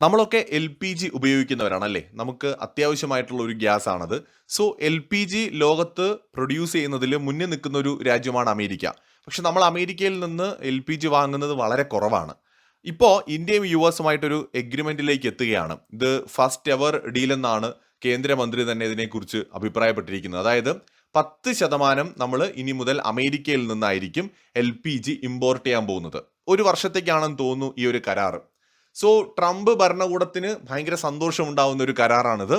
നമ്മളൊക്കെ L P G ഉപയോഗിക്കുന്നവരാണല്ലേ? നമുക്ക് അത്യാവശ്യമായിട്ടുള്ള ഒരു ഗ്യാസ് ആണത് സോ എൽ പി ജി ലോകത്ത് പ്രൊഡ്യൂസ് ചെയ്യുന്നതിൽ മുന്നിൽ നിൽക്കുന്ന ഒരു രാജ്യമാണ് അമേരിക്ക. പക്ഷെ നമ്മൾ അമേരിക്കയിൽ നിന്ന് എൽ പി ജി വാങ്ങുന്നത് വളരെ കുറവാണ്. ഇപ്പോൾ ഇന്ത്യയും യു എസുമായിട്ടൊരു എഗ്രിമെന്റിലേക്ക് എത്തുകയാണ്. ഇത് ഫസ്റ്റ് എവർ ഡീൽ എന്നാണ് കേന്ദ്രമന്ത്രി തന്നെ ഇതിനെക്കുറിച്ച് അഭിപ്രായപ്പെട്ടിരിക്കുന്നത്. അതായത് പത്ത് ശതമാനം നമ്മൾ ഇനി മുതൽ അമേരിക്കയിൽ നിന്നായിരിക്കും എൽ പി ജി ഇമ്പോർട്ട് ചെയ്യാൻ പോകുന്നത്. ഒരു വർഷത്തേക്കാണെന്ന് തോന്നുന്നു ഈ ഒരു കരാറ്. സോ ട്രംപ് ഭരണകൂടത്തിന് ഭയങ്കര സന്തോഷമുണ്ടാവുന്ന ഒരു കരാറാണിത്.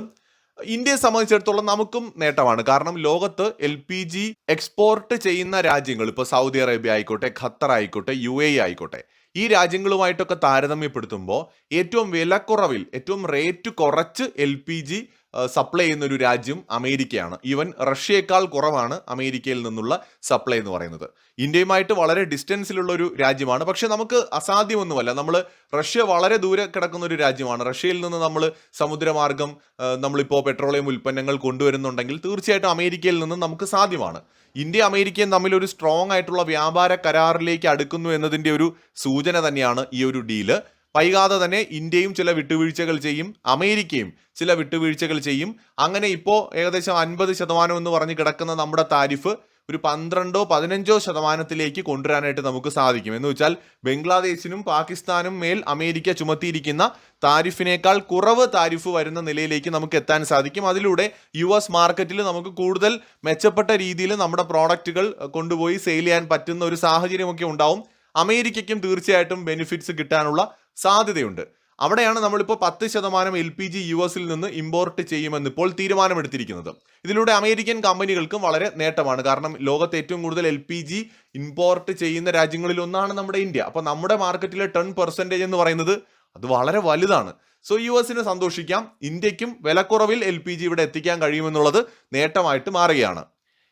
ഇന്ത്യയെ സംബന്ധിച്ചിടത്തോളം നമുക്കും നേട്ടമാണ്. കാരണം ലോകത്ത് എൽ പി ജി എക്സ്പോർട്ട് ചെയ്യുന്ന രാജ്യങ്ങൾ ഇപ്പോൾ സൗദി അറേബ്യ ആയിക്കോട്ടെ ഖത്തർ ആയിക്കോട്ടെ യു എ ആയിക്കോട്ടെ ഈ രാജ്യങ്ങളുമായിട്ടൊക്കെ താരതമ്യപ്പെടുത്തുമ്പോൾ ഏറ്റവും വിലക്കുറവിൽ ഏറ്റവും റേറ്റ് കുറച്ച് എൽ പി ജി സപ്ലൈ ചെയ്യുന്ന ഒരു രാജ്യം അമേരിക്കയാണ്. ഈവൻ റഷ്യയേക്കാൾ കുറവാണ് അമേരിക്കയിൽ നിന്നുള്ള സപ്ലൈ എന്ന് പറയുന്നത്. ഇന്ത്യയുമായിട്ട് വളരെ ഡിസ്റ്റൻസിലുള്ള ഒരു രാജ്യമാണ്. പക്ഷെ നമുക്ക് അസാധ്യമൊന്നുമല്ല. നമ്മൾ റഷ്യ വളരെ ദൂരെ കിടക്കുന്ന ഒരു രാജ്യമാണ്. റഷ്യയിൽ നിന്ന് നമ്മൾ സമുദ്രമാർഗം നമ്മളിപ്പോൾ പെട്രോളിയം ഉൽപ്പന്നങ്ങൾ കൊണ്ടുവരുന്നുണ്ടെങ്കിൽ തീർച്ചയായിട്ടും അമേരിക്കയിൽ നിന്ന് നമുക്ക് സാധ്യമാണ്. ഇന്ത്യ അമേരിക്കയും തമ്മിൽ ഒരു സ്ട്രോങ് ആയിട്ടുള്ള വ്യാപാര കരാറിലേക്ക് അടുക്കുന്നു എന്നതിന്റെ ഒരു സൂചന തന്നെയാണ് ഈ ഒരു ഡീൽ വൈകാതെ തന്നെ ഇന്ത്യയും ചില വിട്ടുവീഴ്ചകൾ ചെയ്യും അമേരിക്കയും ചില വിട്ടുവീഴ്ചകൾ ചെയ്യും. അങ്ങനെ ഇപ്പോൾ ഏകദേശം അൻപത് ശതമാനം എന്ന് പറഞ്ഞ് കിടക്കുന്ന നമ്മുടെ താരിഫ് ഒരു പന്ത്രണ്ടോ പതിനഞ്ചോ ശതമാനത്തിലേക്ക് കൊണ്ടുവരാനായിട്ട് നമുക്ക് സാധിക്കും. എന്ന് വെച്ചാൽ ബംഗ്ലാദേശിനും പാകിസ്ഥാനും മേൽ അമേരിക്ക ചുമത്തിയിരിക്കുന്ന താരിഫിനേക്കാൾ കുറവ് താരിഫ് വരുന്ന നിലയിലേക്ക് നമുക്ക് എത്താൻ സാധിക്കും. അതിലൂടെ യു എസ് മാർക്കറ്റിൽ നമുക്ക് കൂടുതൽ മെച്ചപ്പെട്ട രീതിയിൽ നമ്മുടെ പ്രോഡക്റ്റുകൾ കൊണ്ടുപോയി സെയിൽ ചെയ്യാൻ പറ്റുന്ന ഒരു സാഹചര്യമൊക്കെ ഉണ്ടാവും. അമേരിക്കയ്ക്കും തീർച്ചയായിട്ടും ബെനിഫിറ്റ്സ് കിട്ടാനുള്ള സാധ്യതയുണ്ട്. അവിടെയാണ് നമ്മളിപ്പോൾ പത്ത് ശതമാനം എൽ പി ജി യു എസിൽ നിന്ന് ഇമ്പോർട്ട് ചെയ്യുമെന്ന് ഇപ്പോൾ തീരുമാനമെടുത്തിരിക്കുന്നത്. ഇതിലൂടെ അമേരിക്കൻ കമ്പനികൾക്കും വളരെ നേട്ടമാണ്. കാരണം ലോകത്ത് ഏറ്റവും കൂടുതൽ എൽ പി ജി ഇമ്പോർട്ട് ചെയ്യുന്ന രാജ്യങ്ങളിൽ ഒന്നാണ് നമ്മുടെ ഇന്ത്യ. അപ്പോൾ നമ്മുടെ മാർക്കറ്റിലെ ടെൻ പെർസെന്റേജ് എന്ന് പറയുന്നത് അത് വളരെ വലുതാണ്. സോ യു എസിന് സന്തോഷിക്കാം. ഇന്ത്യക്കും വിലക്കുറവിൽ എൽ പി ജി ഇവിടെ എത്തിക്കാൻ കഴിയുമെന്നുള്ളത് നേട്ടമായിട്ട് മാറുകയാണ്.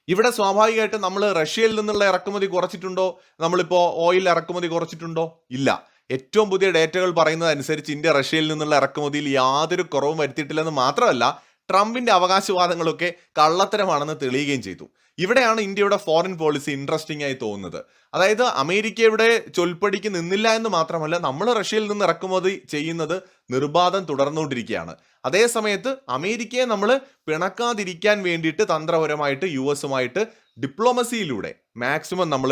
ഇവിടെ സ്വാഭാവികമായിട്ടും നമ്മൾ റഷ്യയിൽ നിന്നുള്ള ഇറക്കുമതി കുറച്ചിട്ടുണ്ടോ? നമ്മളിപ്പോൾ ഓയിൽ ഇറക്കുമതി കുറച്ചിട്ടുണ്ടോ? ഇല്ല. ഏറ്റവും പുതിയ ഡേറ്റകൾ പറയുന്നത് അനുസരിച്ച് ഇന്ത്യ റഷ്യയിൽ നിന്നുള്ള ഇറക്കുമതിയിൽ യാതൊരു കുറവും വരുത്തിയിട്ടില്ലെന്ന് മാത്രമല്ല ട്രംപിന്റെ അവകാശവാദങ്ങളൊക്കെ കള്ളത്തരമാണെന്ന് തെളിയുകയും ചെയ്തു. ഇവിടെയാണ് ഇന്ത്യയുടെ ഫോറിൻ പോളിസി ഇൻട്രസ്റ്റിംഗ് ആയി തോന്നുന്നത്. അതായത് അമേരിക്കയുടെ ചൊൽപ്പടിക്ക് നിന്നില്ല എന്ന് മാത്രമല്ല നമ്മൾ റഷ്യയിൽ നിന്ന് ഇറക്കുമതി ചെയ്യുന്നത് നിർബാധം തുടർന്നുകൊണ്ടിരിക്കുകയാണ്. അതേസമയത്ത് അമേരിക്കയെ നമ്മൾ പിണക്കാതിരിക്കാൻ വേണ്ടിയിട്ട് തന്ത്രപരമായിട്ട് യു എസുമായിട്ട് ഡിപ്ലോമസിയിലൂടെ മാക്സിമം നമ്മൾ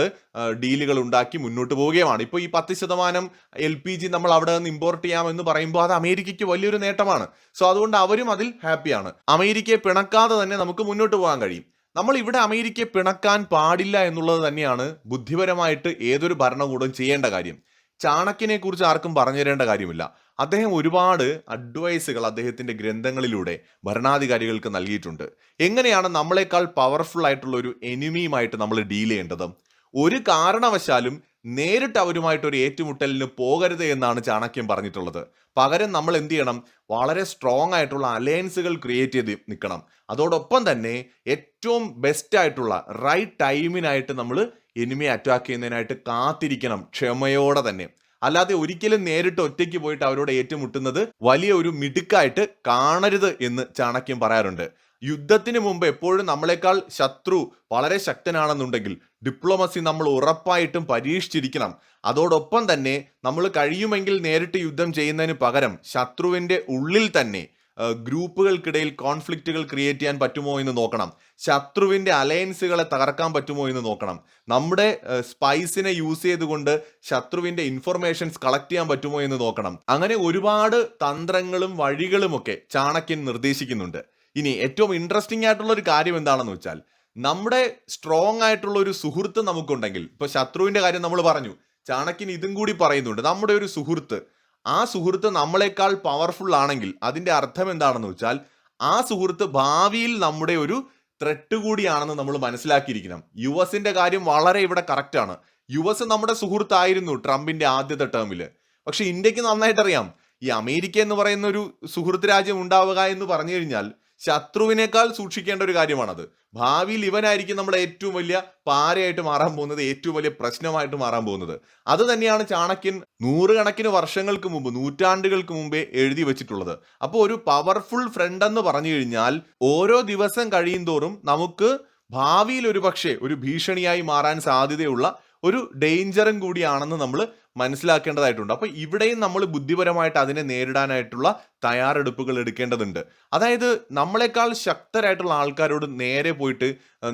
ഡീലുകൾ ഉണ്ടാക്കി മുന്നോട്ട് പോവുകയുമാണ് ഇപ്പോൾ ഈ പത്ത് ശതമാനം എൽ പി ജി നമ്മൾ അവിടെ നിന്ന് ഇമ്പോർട്ട് ചെയ്യാമെന്ന് പറയുമ്പോൾ അത് അമേരിക്കയ്ക്ക് വലിയൊരു നേട്ടമാണ്. സോ അതുകൊണ്ട് അവരും അതിൽ ഹാപ്പിയാണ്. അമേരിക്കയെ പിണക്കാതെ തന്നെ നമുക്ക് മുന്നോട്ട് പോകാൻ കഴിയും. നമ്മൾ ഇവിടെ അമേരിക്കയെ പിണക്കാൻ പാടില്ല എന്നുള്ളത് തന്നെയാണ് ബുദ്ധിപരമായിട്ട് ഏതൊരു ഭരണകൂടം ചെയ്യേണ്ട കാര്യം. ചാണക്കിനെ കുറിച്ച് ആർക്കും പറഞ്ഞു തരേണ്ട കാര്യമില്ല. അദ്ദേഹം ഒരുപാട് അഡ്വൈസുകൾ അദ്ദേഹത്തിന്റെ ഗ്രന്ഥങ്ങളിലൂടെ ഭരണാധികാരികൾക്ക് നൽകിയിട്ടുണ്ട്. എങ്ങനെയാണ് നമ്മളെക്കാൾ പവർഫുൾ ആയിട്ടുള്ള ഒരു എനിമിയുമായിട്ട് നമ്മൾ ഡീൽ ചെയ്യേണ്ടത്? ഒരു കാരണവശാലും നേരിട്ട് അവരുമായിട്ട് ഒരു ഏറ്റുമുട്ടലിന് പോകരുത് എന്നാണ് ചാണക്യം പറഞ്ഞിട്ടുള്ളത്. പകരം നമ്മൾ എന്ത് ചെയ്യണം? വളരെ സ്ട്രോങ് ആയിട്ടുള്ള അലയൻസുകൾ ക്രിയേറ്റ് ചെയ്ത് നിൽക്കണം. അതോടൊപ്പം തന്നെ ഏറ്റവും ബെസ്റ്റ് ആയിട്ടുള്ള റൈറ്റ് ടൈമിനായിട്ട് നമ്മൾ എനിമിയെ അറ്റാക്ക് ചെയ്യുന്നതിനായിട്ട് കാത്തിരിക്കണം. ക്ഷമയോടെ തന്നെ. അല്ലാതെ ഒരിക്കലും നേരിട്ട് ഒറ്റയ്ക്ക് പോയിട്ട് അവരോട് ഏറ്റുമുട്ടുന്നത് വലിയ ഒരു മിടുക്കായിട്ട് കാണരുത് എന്ന് ചാണക്യം പറയാറുണ്ട്. യുദ്ധത്തിന് മുമ്പ് എപ്പോഴും നമ്മളെക്കാൾ ശത്രു വളരെ ശക്തനാണെന്നുണ്ടെങ്കിൽ ഡിപ്ലോമസി നമ്മൾ ഉറപ്പായിട്ടും പരീക്ഷിച്ചിരിക്കണം. അതോടൊപ്പം തന്നെ നമ്മൾ കഴിയുമെങ്കിൽ നേരിട്ട് യുദ്ധം ചെയ്യുന്നതിന് പകരം ശത്രുവിന്റെ ഉള്ളിൽ തന്നെ ഗ്രൂപ്പുകൾക്കിടയിൽ കോൺഫ്ലിക്റ്റുകൾ ക്രിയേറ്റ് ചെയ്യാൻ പറ്റുമോ എന്ന് നോക്കണം. ശത്രുവിന്റെ അലയൻസുകളെ തകർക്കാൻ പറ്റുമോ എന്ന് നോക്കണം. നമ്മുടെ സ്പൈസിനെ യൂസ് ചെയ്തുകൊണ്ട് ശത്രുവിന്റെ ഇൻഫർമേഷൻസ് കളക്ട് ചെയ്യാൻ പറ്റുമോ എന്ന് നോക്കണം. അങ്ങനെ ഒരുപാട് തന്ത്രങ്ങളും വഴികളുമൊക്കെ ചാണക്യൻ നിർദ്ദേശിക്കുന്നുണ്ട്. ഇനി ഏറ്റവും ഇൻട്രസ്റ്റിംഗ് ആയിട്ടുള്ള ഒരു കാര്യം എന്താണെന്ന് വെച്ചാൽ നമ്മുടെ സ്ട്രോങ് ആയിട്ടുള്ള ഒരു സുഹൃത്ത് നമുക്കുണ്ടെങ്കിൽ ഇപ്പോൾ ശത്രുവിന്റെ കാര്യം നമ്മൾ പറഞ്ഞു. ചാണക്യൻ ഇതും കൂടി പറയുന്നുണ്ട്. നമ്മുടെ ഒരു സുഹൃത്ത് ആ സുഹൃത്ത് നമ്മളെക്കാൾ പവർഫുൾ ആണെങ്കിൽ അതിന്റെ അർത്ഥം എന്താണെന്ന് വെച്ചാൽ ആ സുഹൃത്ത് ഭാവിയിൽ നമ്മുടെ ഒരു ത്രെട്ട് കൂടിയാണെന്ന് നമ്മൾ മനസ്സിലാക്കിയിരിക്കണം. യു എസിന്റെ കാര്യം വളരെ ഇവിടെ കറക്റ്റ് ആണ്. യു എസ് നമ്മുടെ സുഹൃത്തായിരുന്നു ട്രംപിന്റെ ആദ്യത്തെ ടേമിൽ പക്ഷെ ഇന്ത്യയ്ക്ക് നന്നായിട്ടറിയാം. ഈ അമേരിക്ക എന്ന് പറയുന്ന ഒരു സുഹൃത്ത് രാജ്യം ഉണ്ടാവുക എന്ന് പറഞ്ഞു കഴിഞ്ഞാൽ ശത്രുവിനേക്കാൾ സൂക്ഷിക്കേണ്ട ഒരു കാര്യമാണത്. ഭാവിയിൽ ഇവനായിരിക്കും നമ്മുടെ ഏറ്റവും വലിയ പാരയായിട്ട് മാറാൻ പോകുന്നത് ഏറ്റവും വലിയ പ്രശ്നമായിട്ട് മാറാൻ പോകുന്നത്. അത് തന്നെയാണ് ചാണക്യൻ നൂറുകണക്കിന് വർഷങ്ങൾക്ക് മുമ്പ് നൂറ്റാണ്ടുകൾക്ക് മുമ്പേ എഴുതി വെച്ചിട്ടുള്ളത്. അപ്പോൾ ഒരു പവർഫുൾ ഫ്രണ്ട് എന്ന് പറഞ്ഞു കഴിഞ്ഞാൽ ഓരോ ദിവസം കഴിയും തോറും നമുക്ക് ഭാവിയിൽ ഒരു പക്ഷേ ഒരു ഭീഷണിയായി മാറാൻ സാധ്യതയുള്ള ഒരു ഡേഞ്ചറും കൂടിയാണെന്ന് നമ്മൾ മനസ്സിലാക്കേണ്ടതായിട്ടുണ്ട്. അപ്പോൾ ഇവിടെയും നമ്മൾ ബുദ്ധിപരമായിട്ട് അതിനെ നേരിടാനായിട്ടുള്ള തയ്യാറെടുപ്പുകൾ എടുക്കേണ്ടതുണ്ട്. അതായത് നമ്മളെക്കാൾ ശക്തരായിട്ടുള്ള ആൾക്കാരോട് നേരെ പോയിട്ട്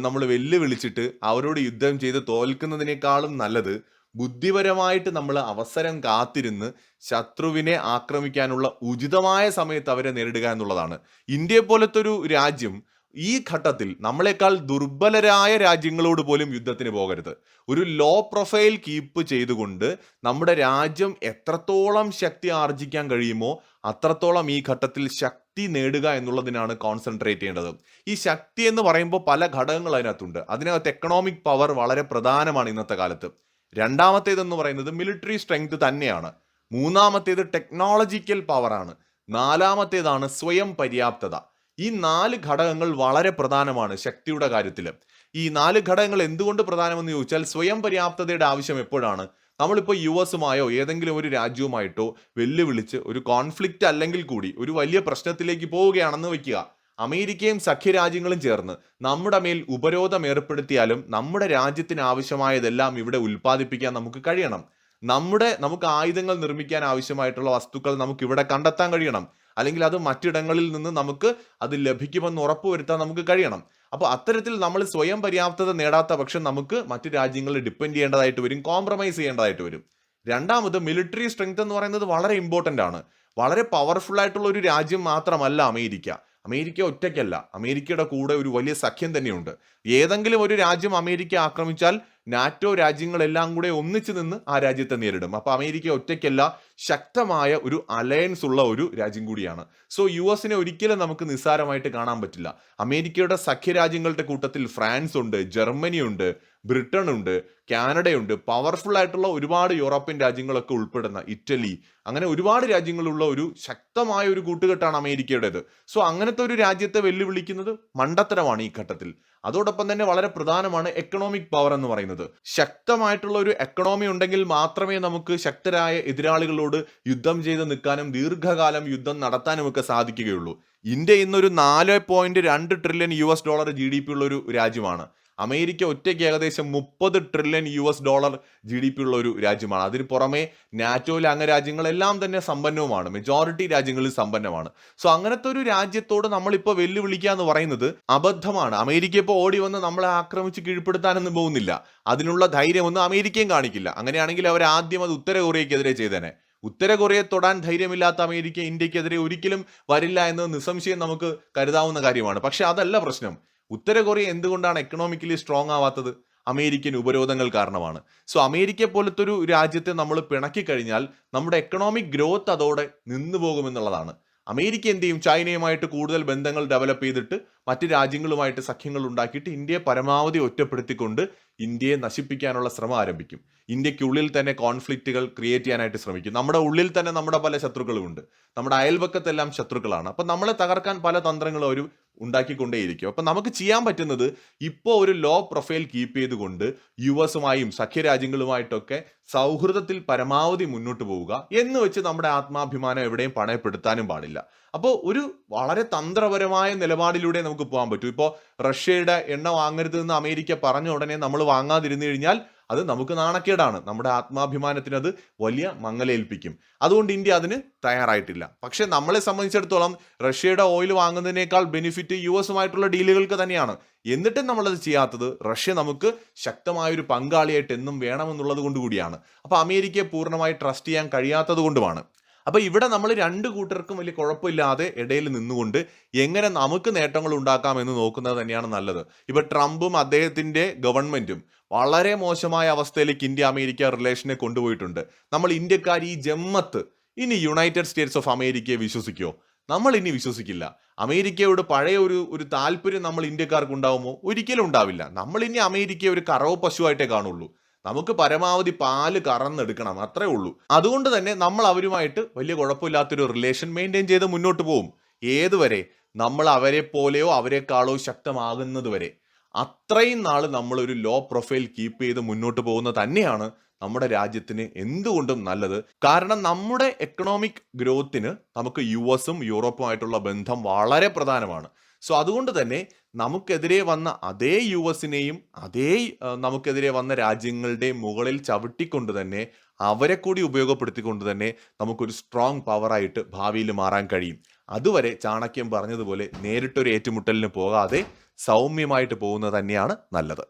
നമ്മൾ വെല്ലുവിളിച്ചിട്ട് അവരോട് യുദ്ധം ചെയ്ത് തോൽക്കുന്നതിനേക്കാളും നല്ലത് ബുദ്ധിപരമായിട്ട് നമ്മൾ അവസരം കാത്തിരുന്ന് ശത്രുവിനെ ആക്രമിക്കാനുള്ള ഉചിതമായ സമയത്ത് അവരെ നേരിടുക എന്നുള്ളതാണ്. ഇന്ത്യയെ പോലത്തെ ഒരു രാജ്യം ഈ ഘട്ടത്തിൽ നമ്മളെക്കാൾ ദുർബലരായ രാജ്യങ്ങളോട് പോലും യുദ്ധത്തിന് പോകരുത്. ഒരു ലോ പ്രൊഫൈൽ കീപ്പ് ചെയ്തുകൊണ്ട് നമ്മുടെ രാജ്യം എത്രത്തോളം ശക്തി ആർജിക്കാൻ കഴിയുമോ അത്രത്തോളം ഈ ഘട്ടത്തിൽ ശക്തി നേടുക എന്നുള്ളതിനാണ് കോൺസെൻട്രേറ്റ് ചെയ്യേണ്ടത്. ഈ ശക്തി എന്ന് പറയുമ്പോൾ പല ഘടകങ്ങൾ അതിനകത്തുണ്ട്. അതിനകത്ത് എക്കണോമിക് പവർ വളരെ പ്രധാനമാണ് ഇന്നത്തെ കാലത്ത്. രണ്ടാമത്തേതെന്ന് പറയുന്നത് മിലിറ്ററി സ്ട്രെങ്ത് തന്നെയാണ്. മൂന്നാമത്തേത് ടെക്നോളജിക്കൽ പവറാണ് നാലാമത്തേതാണ് സ്വയം പര്യാപ്തത. ഈ നാല് ഘടകങ്ങൾ വളരെ പ്രധാനമാണ് ശക്തിയുടെ കാര്യത്തിൽ ഈ നാല് ഘടകങ്ങൾ എന്തുകൊണ്ട് പ്രധാനമെന്ന് ചോദിച്ചാൽ സ്വയം പര്യാപ്തതയുടെ ആവശ്യം എപ്പോഴാണ്? നമ്മളിപ്പോൾ യു എസുമായോ ഏതെങ്കിലും ഒരു രാജ്യവുമായിട്ടോ വെല്ലുവിളിച്ച് ഒരു കോൺഫ്ലിക്റ്റ് അല്ലെങ്കിൽ കൂടി ഒരു വലിയ പ്രശ്നത്തിലേക്ക് പോവുകയാണെന്ന് വയ്ക്കുക അമേരിക്കയും സഖ്യരാജ്യങ്ങളും ചേർന്ന് നമ്മുടെ മേൽ ഉപരോധം ഏർപ്പെടുത്തിയാലും നമ്മുടെ രാജ്യത്തിന് ആവശ്യമായതെല്ലാം ഇവിടെ ഉൽപ്പാദിപ്പിക്കാൻ നമുക്ക് കഴിയണം. നമ്മുടെ നമുക്ക് ആയുധങ്ങൾ നിർമ്മിക്കാൻ ആവശ്യമായിട്ടുള്ള വസ്തുക്കൾ നമുക്ക് ഇവിടെ കണ്ടെത്താൻ കഴിയണം. അല്ലെങ്കിൽ അത് മറ്റിടങ്ങളിൽ നിന്ന് നമുക്ക് അത് ലഭിക്കുമെന്ന് ഉറപ്പുവരുത്താൻ നമുക്ക് കഴിയണം. അപ്പോൾ അത്തരത്തിൽ നമ്മൾ സ്വയം പര്യാപ്തത നേടാത്ത പക്ഷം നമുക്ക് മറ്റ് രാജ്യങ്ങളിൽ ഡിപ്പെൻഡ് ചെയ്യേണ്ടതായിട്ട് വരും കോംപ്രമൈസ് ചെയ്യേണ്ടതായിട്ട് വരും. രണ്ടാമത് മിലിറ്ററി സ്ട്രെങ്ത് എന്ന് പറയുന്നത് വളരെ ഇമ്പോർട്ടന്റ് ആണ്. വളരെ പവർഫുൾ ആയിട്ടുള്ള ഒരു രാജ്യം മാത്രമല്ല അമേരിക്ക. അമേരിക്ക ഒറ്റയ്ക്കല്ല. അമേരിക്കയുടെ കൂടെ ഒരു വലിയ സഖ്യം തന്നെയുണ്ട്. ഏതെങ്കിലും ഒരു രാജ്യം അമേരിക്ക ആക്രമിച്ചാൽ നാറ്റോ രാജ്യങ്ങളെല്ലാം കൂടെ ഒന്നിച്ചു നിന്ന് ആ രാജ്യത്തെ നേരിടും. അപ്പൊ അമേരിക്ക ഒറ്റയ്ക്കല്ല ശക്തമായ ഒരു അലയൻസ് ഉള്ള ഒരു രാജ്യം കൂടിയാണ്. സോ യു എസിനെ ഒരിക്കലും നമുക്ക് നിസ്സാരമായിട്ട് കാണാൻ പറ്റില്ല. അമേരിക്കയുടെ സഖ്യരാജ്യങ്ങളുടെ കൂട്ടത്തിൽ ഫ്രാൻസ് ഉണ്ട് ജർമ്മനി ഉണ്ട് ബ്രിട്ടൻ ഉണ്ട് കാനഡയുണ്ട് പവർഫുൾ ആയിട്ടുള്ള ഒരുപാട് യൂറോപ്യൻ രാജ്യങ്ങളൊക്കെ ഉൾപ്പെടുന്ന ഇറ്റലി. അങ്ങനെ ഒരുപാട് രാജ്യങ്ങളുള്ള ഒരു ശക്തമായ ഒരു കൂട്ടുകെട്ടാണ് അമേരിക്കയുടേത്. സോ അങ്ങനത്തെ ഒരു രാജ്യത്തെ വെല്ലുവിളിക്കുന്നത് മണ്ടത്തരമാണ് ഈ ഘട്ടത്തിൽ. അതോടൊപ്പം തന്നെ വളരെ പ്രധാനമാണ് എക്കണോമിക് പവർ എന്ന് പറയുന്നത്. ശക്തമായിട്ടുള്ള ഒരു എക്കണോമി ഉണ്ടെങ്കിൽ മാത്രമേ നമുക്ക് ശക്തരായ എതിരാളികളോട് യുദ്ധം ചെയ്ത് നിൽക്കാനും ദീർഘകാലം യുദ്ധം നടത്താനും ഒക്കെ സാധിക്കുകയുള്ളൂ. ഇന്ത്യ ഇന്നൊരു നാല് പോയിന്റ് രണ്ട് trillion U S dollar G D P ഉള്ള ഒരു രാജ്യമാണ്. അമേരിക്ക ഒറ്റയ്ക്ക് ഏകദേശം മുപ്പത് trillion U S dollar G D P ഉള്ള ഒരു രാജ്യമാണ്. അതിന് പുറമെ നാറ്റോയിലെ അംഗരാജ്യങ്ങളെല്ലാം തന്നെ സമ്പന്നവുമാണ്. മെജോറിറ്റി രാജ്യങ്ങളിൽ സമ്പന്നമാണ്. സോ അങ്ങനത്തെ ഒരു രാജ്യത്തോട് നമ്മളിപ്പോൾ വെല്ലുവിളിക്കുക എന്ന് പറയുന്നത് അബദ്ധമാണ്. അമേരിക്ക ഇപ്പോൾ ഓടി വന്ന് നമ്മളെ ആക്രമിച്ച് കീഴ്പ്പെടുത്താനൊന്നും പോകുന്നില്ല. അതിനുള്ള ധൈര്യമൊന്നും അമേരിക്കയും കാണിക്കില്ല. അങ്ങനെയാണെങ്കിൽ അവർ ആദ്യം അത് ഉത്തര കൊറിയക്കെതിരെ ചെയ്തേനെ. ഉത്തര കൊറിയയെ തൊടാൻ ധൈര്യമില്ലാത്ത അമേരിക്ക ഇന്ത്യക്കെതിരെ ഒരിക്കലും വരില്ല എന്ന് നിസ്സംശയം നമുക്ക് കരുതാവുന്ന കാര്യമാണ്. പക്ഷെ അതല്ല പ്രശ്നം. ഉത്തര കൊറിയ എന്തുകൊണ്ടാണ് എക്കണോമിക്കലി സ്ട്രോങ് ആവാത്തത്? അമേരിക്കൻ ഉപരോധങ്ങൾ കാരണമാണ്. സോ അമേരിക്ക പോലത്തെ ഒരു രാജ്യത്തെ നമ്മൾ പിണക്കി കഴിഞ്ഞാൽ നമ്മുടെ എക്കണോമിക് ഗ്രോത്ത് അതോടെ നിന്നു പോകുമെന്നുള്ളതാണ് അമേരിക്ക എന്ത് ചെയ്യും? ചൈനയുമായിട്ട് കൂടുതൽ ബന്ധങ്ങൾ ഡെവലപ്പ് ചെയ്തിട്ട് മറ്റ് രാജ്യങ്ങളുമായിട്ട് സഖ്യങ്ങൾ ഉണ്ടാക്കിയിട്ട് ഇന്ത്യയെ പരമാവധി ഒറ്റപ്പെടുത്തിക്കൊണ്ട് ഇന്ത്യയെ നശിപ്പിക്കാനുള്ള ശ്രമം ആരംഭിക്കും. ഇന്ത്യക്കുള്ളിൽ തന്നെ കോൺഫ്ലിക്റ്റുകൾ ക്രിയേറ്റ് ചെയ്യാനായിട്ട് ശ്രമിക്കും. നമ്മുടെ ഉള്ളിൽ തന്നെ നമ്മുടെ പല ശത്രുക്കളുമുണ്ട്. നമ്മുടെ അയൽവക്കത്തെല്ലാം ശത്രുക്കളാണ്. അപ്പം നമ്മളെ തകർക്കാൻ പല തന്ത്രങ്ങളും അവർ ഉണ്ടാക്കിക്കൊണ്ടേയിരിക്കും. അപ്പം നമുക്ക് ചെയ്യാൻ പറ്റുന്നത് ഇപ്പോൾ ഒരു ലോ പ്രൊഫൈൽ കീപ്പ് ചെയ്തുകൊണ്ട് യു എസുമായും സഖ്യരാജ്യങ്ങളുമായിട്ടൊക്കെ സൗഹൃദത്തിൽ പരമാവധി മുന്നോട്ട് പോവുക എന്ന് വെച്ച് നമ്മുടെ ആത്മാഭിമാനം എവിടെയും പണയപ്പെടുത്താനും പാടില്ല. അപ്പോൾ ഒരു വളരെ തന്ത്രപരമായ നിലപാടിലൂടെ നമുക്ക് പോകാൻ പറ്റും. ഇപ്പോൾ റഷ്യയുടെ എണ്ണ വാങ്ങരുത് എന്ന് അമേരിക്ക പറഞ്ഞ ഉടനെ നമ്മൾ വാങ്ങാതിരുന്നു കഴിഞ്ഞാൽ അത് നമുക്ക് നാണക്കേടാണ്. നമ്മുടെ ആത്മാഭിമാനത്തിന് അത് വലിയ മങ്ങലേൽപ്പിക്കും. അതുകൊണ്ട് ഇന്ത്യ അതിന് തയ്യാറായിട്ടില്ല. പക്ഷേ നമ്മളെ സംബന്ധിച്ചിടത്തോളം റഷ്യയുടെ ഓയിൽ വാങ്ങുന്നതിനേക്കാൾ ബെനിഫിറ്റ് യു എസുമായിട്ടുള്ള ഡീലുകൾക്ക് തന്നെയാണ്. എന്നിട്ടും നമ്മളത് ചെയ്യാത്തത് റഷ്യ നമുക്ക് ശക്തമായൊരു പങ്കാളിയായിട്ട് എന്നും വേണമെന്നുള്ളത് കൊണ്ട് കൂടിയാണ്. അപ്പോൾ അമേരിക്കയെ പൂർണമായി ട്രസ്റ്റ് ചെയ്യാൻ കഴിയാത്തത് കൊണ്ടുമാണ്. അപ്പൊ ഇവിടെ നമ്മൾ രണ്ട് കൂട്ടർക്കും വലിയ കുഴപ്പമില്ലാതെ ഇടയിൽ നിന്നുകൊണ്ട് എങ്ങനെ നമുക്ക് നേട്ടങ്ങൾ ഉണ്ടാക്കാം എന്ന് നോക്കുന്നത് തന്നെയാണ് നല്ലത്. ഇപ്പൊ ട്രംപും അദ്ദേഹത്തിന്റെ ഗവൺമെന്റും വളരെ മോശമായ അവസ്ഥയിലേക്ക് ഇന്ത്യ അമേരിക്ക റിലേഷനെ കൊണ്ടുപോയിട്ടുണ്ട്. നമ്മൾ ഇന്ത്യക്കാർ ഈ ജമ്മത്ത് ഇനി യുണൈറ്റഡ് സ്റ്റേറ്റ്സ് ഓഫ് അമേരിക്കയെ വിശ്വസിക്കുമോ നമ്മൾ ഇനി വിശ്വസിക്കില്ല. അമേരിക്കയോട് പഴയ ഒരു ഒരു താല്പര്യം നമ്മൾ ഇന്ത്യക്കാർക്ക് ഉണ്ടാവുമോ ഒരിക്കലും ഉണ്ടാവില്ല. നമ്മൾ ഇനി അമേരിക്കയെ ഒരു കറവ് പശുവായിട്ടേ കാണുള്ളൂ. നമുക്ക് പരമാവധി പാൽ കറന്നെടുക്കണം അത്രേ ഉള്ളൂ. അതുകൊണ്ട് തന്നെ നമ്മൾ അവരുമായിട്ട് വലിയ കുഴപ്പമില്ലാത്തൊരു റിലേഷൻ മെയിന്റെയിൻ ചെയ്ത് മുന്നോട്ട് പോകും ഏതുവരെ നമ്മൾ അവരെ പോലെയോ അവരെക്കാളോ ശക്തമാകുന്നത് വരെ. അത്രയും നാൾ നമ്മളൊരു ലോ പ്രൊഫൈൽ കീപ്പ് ചെയ്ത് മുന്നോട്ട് പോകുന്നത് തന്നെയാണ് നമ്മുടെ രാജ്യത്തിന് എന്തുകൊണ്ടും നല്ലത്. കാരണം നമ്മുടെ എക്കണോമിക് ഗ്രോത്തിന് നമുക്ക് യു എസും യൂറോപ്പുമായിട്ടുള്ള ബന്ധം വളരെ പ്രധാനമാണ്. സോ അതുകൊണ്ട് തന്നെ നമുക്കെതിരെ വന്ന അതേ യു എസിനെയും അതേ നമുക്കെതിരെ വന്ന രാജ്യങ്ങളുടെ മുകളിൽ ചവിട്ടിക്കൊണ്ട് തന്നെ അവരെ കൂടി ഉപയോഗപ്പെടുത്തിക്കൊണ്ട് തന്നെ നമുക്കൊരു സ്ട്രോങ് പവറായിട്ട് ഭാവിയിൽ മാറാൻ കഴിയും. അതുവരെ ചാണക്യം പറഞ്ഞതുപോലെ നേരിട്ടൊരു ഏറ്റുമുട്ടലിന് പോകാതെ സൗമ്യമായിട്ട് പോകുന്നത് തന്നെയാണ് നല്ലത്.